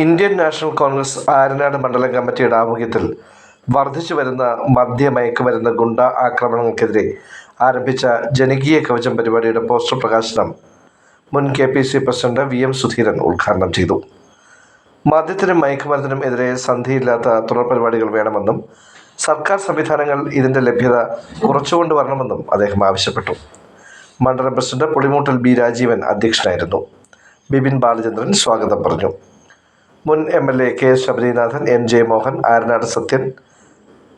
Indian national Congress Aranad മണ്ഡലം കമ്മിറ്റിയുടെ ആഭിമുഖ്യത്തിൽ വർദ്ധിച്ചു വരുന്ന മദ്യ മയക്കുമരുന്ന് ഗുണ്ട ആക്രമണങ്ങൾക്കെതിരെ ആരംഭിച്ച ജനകീയ കവചം പരിപാടിയുടെ പോസ്റ്റർ പ്രകാശനം മുൻ K P C president V M Sudheeran ഉദ്ഘാടനം ചെയ്തു. മദ്യത്തിനും മയക്കുമരുന്നിനും എതിരെ സന്ധിയില്ലാത്ത തുടർ പരിപാടികൾ വേണമെന്നും സർക്കാർ സംവിധാനങ്ങൾ ഇതിന്റെ ലഭ്യത കുറച്ചുകൊണ്ട് വരണമെന്നും അദ്ദേഹം ആവശ്യപ്പെട്ടു. മണ്ഡലം പ്രസിഡന്റ് പുളിമൂട്ടൽ ബി രാജീവൻ അധ്യക്ഷനായിരുന്നു. ബിപിൻ ബാലചന്ദ്രൻ സ്വാഗതം പറഞ്ഞു. മുൻ M L A K Sabarinathan M J Mohan Aranad Sathyan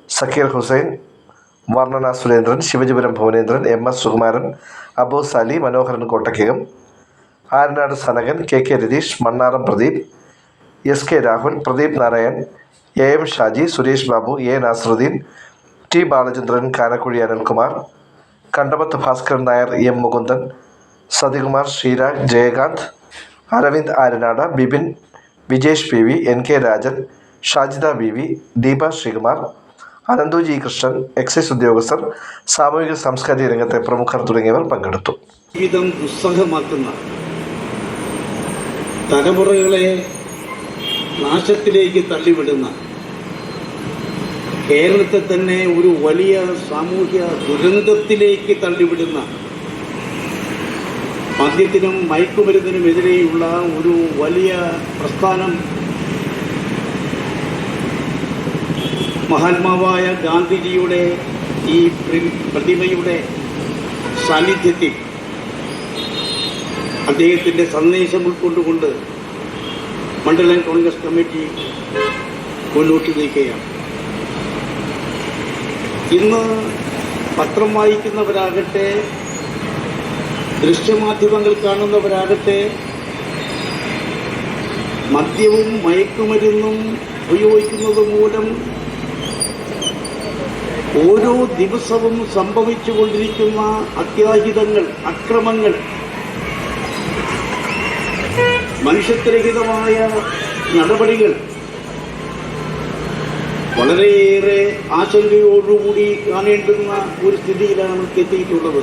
Zakir Hussain Varnana Surendran Sivajipuram Bhuvanendran M S Sukumaran Abu Sali Manoharan Kottakkakam Aranad Sanakan K K Ratheesh Mannaram Pradeep S K Rahul Pradeep Narayan A M Shaji Suresh Babu A Nasaruddin T Balachandran Kanakkuzhi Anilkumar Kandamath Bhaskaran Nair M Mukundan Sathikumar Sreerag Jayakanth Aravind Aranad Bipin Vijesh P V N K Rajan Shajida B V Deepa Sreekumar Ananthu G Krishnan excise ഉദ്യോഗസ്ഥർ സാമൂഹിക സാംസ്കാരിക രംഗത്തെ പ്രമുഖർ തുടങ്ങിയവർ പങ്കെടുത്തു. ജീവിതം ദുസ്സഹമാക്കുന്ന തലമുറകളെ നാശത്തിലേക്ക് തള്ളിവിടുന്ന കേരളത്തെ തന്നെ ഒരു വലിയ സാമൂഹ്യ ദുരന്തത്തിലേക്ക് തള്ളിവിടുന്ന മദ്യത്തിനും മയക്കുമരുന്നിനുമെതിരെയുള്ള ഒരു വലിയ പ്രസ്ഥാനം മഹാത്മാവായ ഗാന്ധിജിയുടെ ഈ പ്രതിമയുടെ സാന്നിധ്യത്തിൽ അദ്ദേഹത്തിന്റെ സന്ദേശം ഉൾക്കൊണ്ടുകൊണ്ട് മണ്ഡലം കോൺഗ്രസ് കമ്മിറ്റി മുന്നോട്ട് നീക്കുകയാണ്. ഇന്ന് പത്രം വായിക്കുന്നവരാകട്ടെ ദൃശ്യമാധ്യമങ്ങൾ കാണുന്നവരാകട്ടെ മദ്യവും മയക്കുമരുന്നും ഉപയോഗിക്കുന്നത് മൂലം ഓരോ ദിവസവും സംഭവിച്ചുകൊണ്ടിരിക്കുന്ന അത്യാഹിതങ്ങൾ അക്രമങ്ങൾ മനുഷ്യത്വരഹിതമായ നടപടികൾ വളരെയേറെ ആശങ്കയോടുകൂടി കാണേണ്ടുന്ന ഒരു സ്ഥിതിയിലാണ് എത്തിയിട്ടുള്ളത്.